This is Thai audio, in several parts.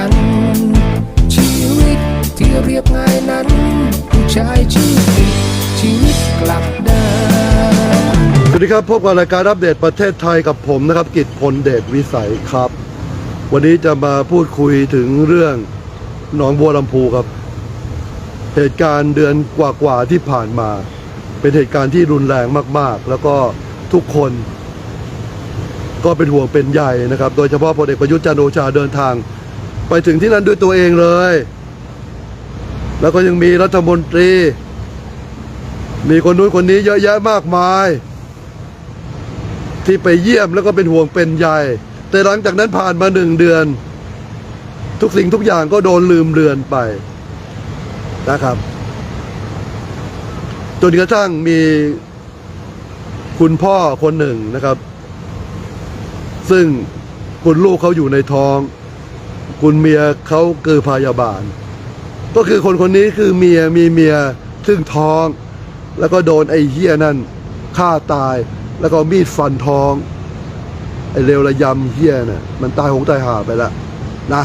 ัน ชีวิตที่เรียบง่ายนั้น ผู้ชายชื่อตชีวิตกลับเดินสวัสดีครับ พบกับรายการอัปเดตประเทศไทยกับผมนะครับ กิตพลเดชวิสัยครับ วันนี้จะมาพูดคุยถึงเรื่องหนองบัวลำพูครับ เหตุการณ์เดือนกว่าๆที่ผ่านมา เป็นเหตุการณ์ที่รุนแรงมากๆ แล้วก็ทุกคนก็เป็นห่วงเป็นใยนะครับ โดยเฉพาะพลเอกประยุทธ์จันโอชาเดินทาง ไปถึงที่นั่นด้วยตัวเองเลย แล้วก็ยังมีรัฐมนตรี มีคนนู้นคนนี้เยอะแยะมากมาย ที่ไปเยี่ยมแล้วก็เป็นห่วงเป็นใยแต่หลังจากนั้นผ่านมาหนึ่งเดือน ทุกสิ่งทุกอย่างก็โดนลืมเลือนไปนะครับจนกระทั่งมีคุณพ่อคนหนึ่งนะครับ ซึ่งคุณลูกเขาอยู่ในท้อง คุณเมียเขาคือพยาบาล ก็คือคนคนนี้คือเมียมีเมียซึ่งท้อง แล้วก็โดนไอ้เหี้ยนั่นฆ่าตายแล้วก็มีดฟันท้อง ไอ้เร็วระยำเหี้ยน่ะมันตายหงตายหาไปแล้วนะ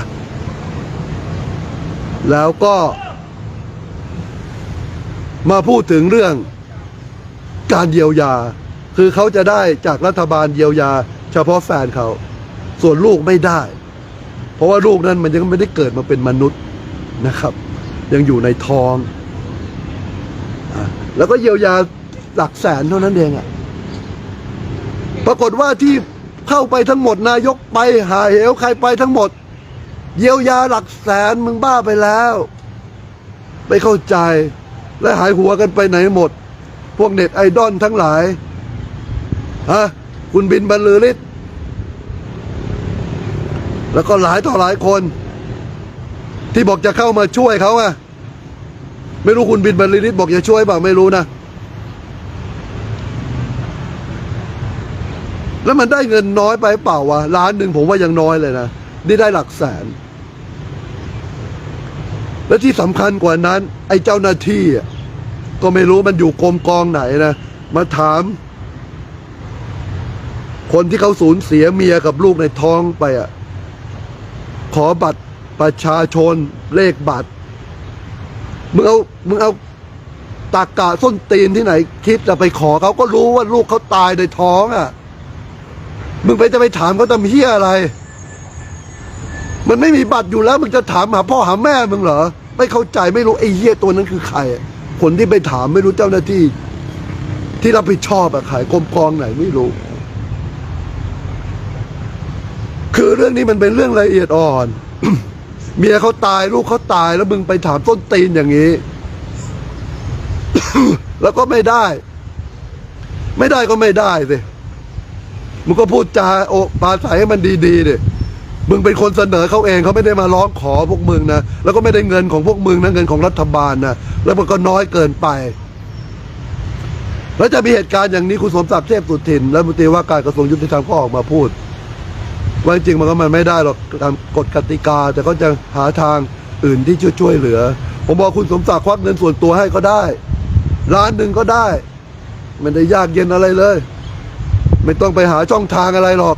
แล้วก็ มาพูดถึงเรื่องการเยียวยา คือเขาจะได้จากรัฐบาลเยียวยา เฉพาะแฟนเขา ส่วนลูกไม่ได้ เพราะว่าลูกนั้นมันยังไม่ได้เกิดมาเป็นมนุษย์นะครับ ยังอยู่ในท้องอแล้วก็เยียวยาหลักแสนเท่านั้นเองอะปรากฏว่าที่เข้าไปทั้งหมดนายกไปหาเหวใครไปทั้งหมด เยียวยาหลักแสนมึงบ้าไปแล้วไม่เข้าใจและหายหัวกันไปไหนหมด พวกเน็ตไอดอลทั้งหลายฮะคุณบินบรรลือฤทธิ์ แล้วก็หลายต่อหลายคน ที่บอกจะเข้ามาช่วยเขาอะไม่รู้คุณบินบรรลือฤทธิ์บอกจะช่วยเปล่าไม่รู้นะ แล้วมันได้เงินน้อยไปเปล่าวะล้านหนึ่งผมว่ายังน้อยเลยนะนี่ได้หลักแสน และที่สำคัญกว่านั้น ไอ้เจ้าหน้าที่ก็ไม่รู้มันอยู่กรมกองไหนนะมาถาม คนที่เขาสูญเสียเมียกับลูกในท้องไปอะ ขอบัตรประชาชนเลขบัตร มึงเอา มึงเอาตากกาส้นตีนที่ไหน คิดจะไปขอเขาก็รู้ว่าลูกเขาตายในท้องอะ มึงไปจะไปถามเขาทำเฮียอะไร มันไม่มีบัตรอยู่แล้ว มึงจะถามหาพ่อหาแม่มึงเหรอ ไม่เข้าใจไม่รู้ไอ้เฮียตัวนั้นคือใคร คนที่ไปถามไม่รู้เจ้าหน้าที่ ที่รับผิดชอบอะใครกรมกองไหนไม่รู้ คือ เรื่องนี้มันเป็นเรื่องละเอียดอ่อน เมียเขาตายลูกเขาตายแล้วมึงไปถามต้นตีนอย่างนี้ แล้วก็ไม่ได้ ไม่ได้ก็ไม่ได้สิมึงก็พูดจาโอปาใสให้มันดีๆดิมึงเป็นคนเสนอเขาเองเขาไม่ได้มาร้องขอพวกมึงนะแล้วก็ไม่ได้เงินของพวกมึงนะเงินของรัฐบาลนะแล้วมันก็น้อยเกินไป แล้วจะมีเหตุการณ์อย่างนี้คุณสมศักดิ์เทพสุทินและมนตรีว่าการกระทรวงยุติธรรมก็ออกมาพูด ว่าจริงมันก็มันไม่ได้หรอกตามกฎกติกา แต่ก็จะหาทางอื่นที่ช่วยช่วยเหลือ ผมบอกคุณสมศักดิ์ควักเงินส่วนตัวให้ก็ได้ล้านหนึ่งก็ได้ ไม่ได้ยากเย็นอะไรเลย ไม่ต้องไปหาช่องทางอะไรหรอก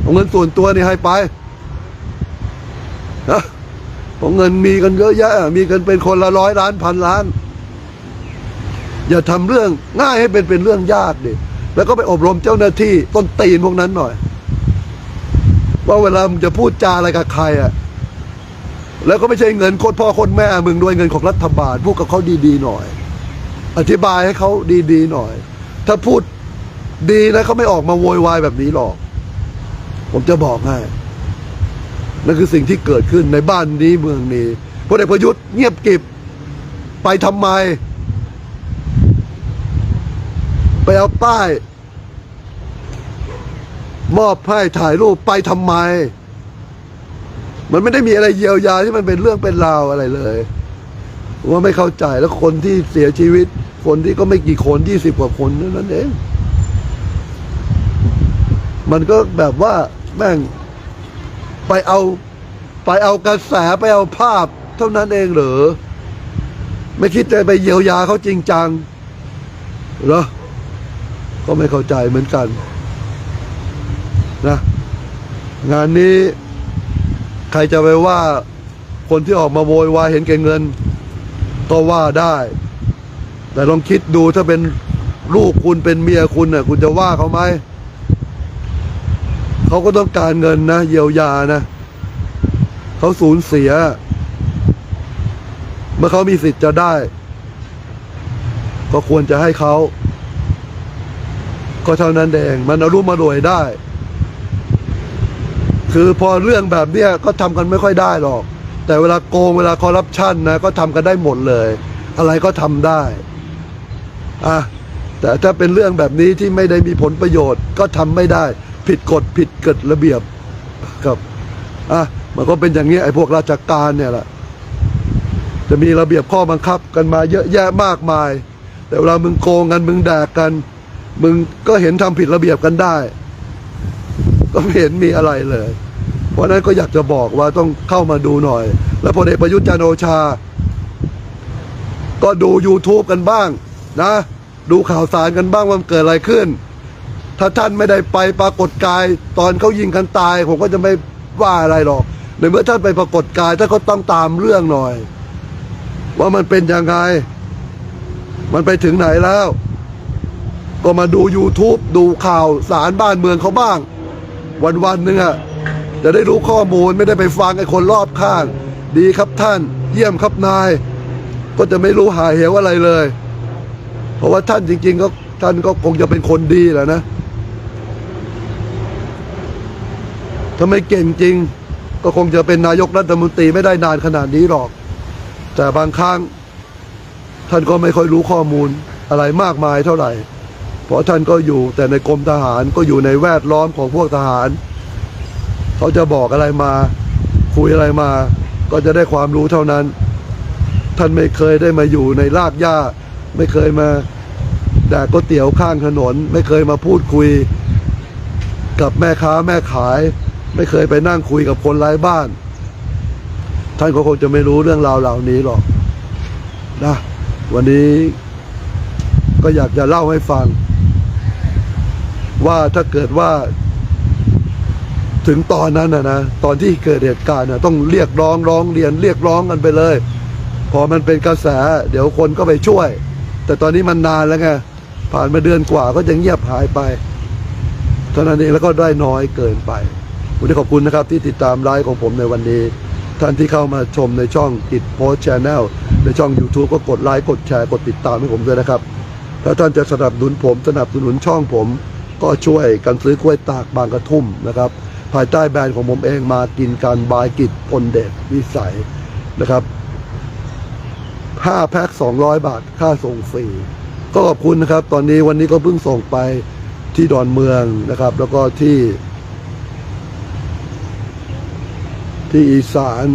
เอาเงินส่วนตัวนี่ให้ไปนะเพราะเงินมีกันเยอะแยะ มีกันเป็นคนละร้อยล้านพันล้าน อย่าทำเรื่องง่ายให้เป็นเป็นเรื่องยากดิแล้วก็ไปอบรมเจ้าหน้าที่ต้นตีนพวกนั้นหน่อย ว่าเวลามึงจะพูดจาอะไรกับใครอะแล้วก็ไม่ใช่เงินโคตรพ่อโคตรแม่มึงด้วยเงินของรัฐบาลพูดกับเขาดีๆหน่อย อธิบายให้เขาดีๆหน่อย ถ้าพูดดีนะเขาไม่ออกมาโวยวายแบบนี้หรอก ผมจะบอกให้นั่นคือสิ่งที่เกิดขึ้นในบ้านนี้เมืองนี้พลเอกประยุทธ์เงียบกิบไปทำไม ไปเอาป้าย มอบให้ถ่ายรูปไปทำไม มันไม่ได้มีอะไรเยียวยาที่มันเป็นเรื่องเป็นราวอะไรเลยว่าไม่เข้าใจแล้วคนที่เสียชีวิต คนที่ก็ไม่กี่คนยี่สิบกว่าคนเท่านั้นเอง มันก็แบบว่าแม่งไปเอาไปเอากระแสไปเอาภาพ เท่านั้นเองเหรอ ไม่คิดจะไปเยียวยาเขาจริงจังเหรอ ก็ไม่เข้าใจเหมือนกัน นะงานนี้ใครจะไปว่าคนที่ออกมาโวยวายเห็นแก่เงิน ก็ว่าได้ แต่ลองคิดดูถ้าเป็นลูกคุณเป็นเมียคุณน่ะคุณจะว่าเขาไหมเขาก็ต้องการเงินนะเยียวยานะเขาสูญเสีย เมื่อเขามีสิทธิ์จะได้ ก็ควรจะให้เขาก็เท่านั้นเองมันเอารุ่มมารวยได้ คือพอเรื่องแบบเนี้ยก็ทำกันไม่ค่อยได้หรอก แต่เวลาโกงเวลาคอร์รัปชันนะก็ทำกันได้หมดเลย อะไรก็ทำได้อะแต่ถ้าเป็นเรื่องแบบนี้ที่ไม่ได้มีผลประโยชน์ ก็ทำไม่ได้ ผิดกฎผิดกฎระเบียบครับอะมันก็เป็นอย่างนี้ไอ้พวกราชการเนี่ยแหละจะมีระเบียบข้อบังคับกันมาเยอะแยะมากมาย แต่เวลามึงโกงกันมึงแดกกัน มึงก็เห็นทำผิดระเบียบกันได้ ก็ไม่เห็นมีอะไรเลย เพราะนั้นก็อยากจะบอกว่าต้องเข้ามาดูหน่อย แล้วพลเอกประยุทธ์จันโอชา ก็ดู YouTube กันบ้างนะ ดูข่าวสารกันบ้างว่ามันเกิดอะไรขึ้น ถ้าท่านไม่ได้ไปปรากฏกาย ตอนเขายิงกันตาย ผมก็จะไม่ว่าอะไรหรอกในเมื่อท่านไปปรากฏกายท่านก็ต้องตามเรื่องหน่อย ว่ามันเป็นยังไง มันไปถึงไหนแล้ว ก็มาดู YouTube ดูข่าวสารบ้านเมืองเขาบ้าง วันวันๆหนึ่งอะ จะได้รู้ข้อมูลไม่ได้ไปฟังไอ้คนรอบข้าง ดีครับท่าน เยี่ยมครับนาย ก็จะไม่รู้หาเหวอะไรเลย เพราะว่าท่านจริง ๆ ก็ท่านก็คงจะเป็นคนดีแหละนะถ้าไม่เก่งจริง ก็คงจะเป็นนายกรัฐมนตรีไม่ได้นานขนาดนี้หรอก แต่บางครั้งท่านก็ไม่ค่อยรู้ข้อมูลอะไรมากมายเท่าไหร่ เพราะท่านก็อยู่แต่ในกรมทหารก็อยู่ในแวดล้อมของพวกทหาร เขาจะบอกอะไรมา คุยอะไรมา ก็จะได้ความรู้เท่านั้น ท่านไม่เคยได้มาอยู่ในรากหญ้า ไม่เคยมาแดกก๋วยเตี๋ยวข้างถนน ไม่เคยมาพูดคุย กับแม่ค้าแม่ขาย ไม่เคยไปนั่งคุยกับคนไร้บ้าน ท่านก็คงจะไม่รู้เรื่องราวเหล่านี้หรอกนะวันนี้ก็อยากจะเล่าให้ฟัง ว่าถ้าเกิดว่า ถึงตอนนั้นนะนะตอนที่เกิดเหตุการณ์นะต้องเรียกร้องร้องเรียนเรียกร้องกันไปเลย พอมันเป็นกระแส เดี๋ยวคนก็ไปช่วย แต่ตอนนี้มันนานแล้วไงผ่านมาเดือนกว่าก็จะเงียบหายไปเท่านั้นเองแล้วก็ได้น้อยเกินไปวันนี้ขอบคุณนะครับที่ติดตามไลฟ์ของผมในวันนี้ ท่านที่เข้ามาชมในช่องกิจโพสชแนลในช่อง YouTube ก็กดไลค์กดแชร์กดติดตามให้ผมด้วยนะครับถ้าท่านจะสนับสนุนผมสนับสนุนช่องผม ก็ช่วยกันซื้อกล้วยตากบางกระทุ่มนะครับ ภายใต้แบรนด์ของผมเองมากินการบายกิจพลเดชวิสัยนะครับ5แพ็ค200 บาทค่าส่งฟรีก็ขอบคุณนะครับ ตอนนี้วันนี้ก็เพิ่งส่งไปที่ดอนเมืองนะครับ แล้วก็ที่ ที่อีสาน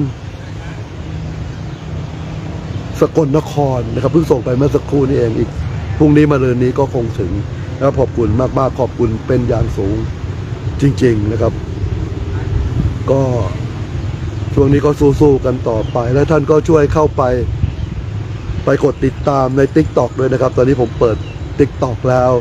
สกลนครนะครับเพิ่งส่งไปเมื่อสักครู่นี้เองอีกพรุ่งนี้มาเรือนนี้ก็คงถึงนะครับขอบคุณมากๆขอบคุณเป็นอย่างสูงจริง ๆ นะครับ ก็ช่วงนี้ก็สู้ๆกันต่อไป และท่านก็ช่วยเข้าไป ไปกดติดตามใน t ิ k t o k ด้วยนะครับ ตอนนี้ผมเปิด t ิ k t o k แล้ว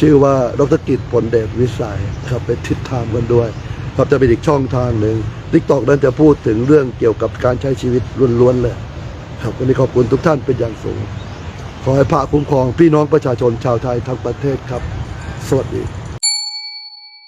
ชื่อว่าดรกิจผลเดชวิสัยครับไปติดตามกันด้วย ครับจะเป็นอีกช่องทางหนึ่ง t ิ k t o k นั้นจะพูดถึงเรื่องเกี่ยวกับการใช้ชีวิตล้วนๆเลยครับวันนี้ขอบคุณทุกท่านเป็นอย่างสูง ขอให้พระคุ้มครองพี่น้องประชาชนชาวไทยทั้งประเทศครับ สวัสดี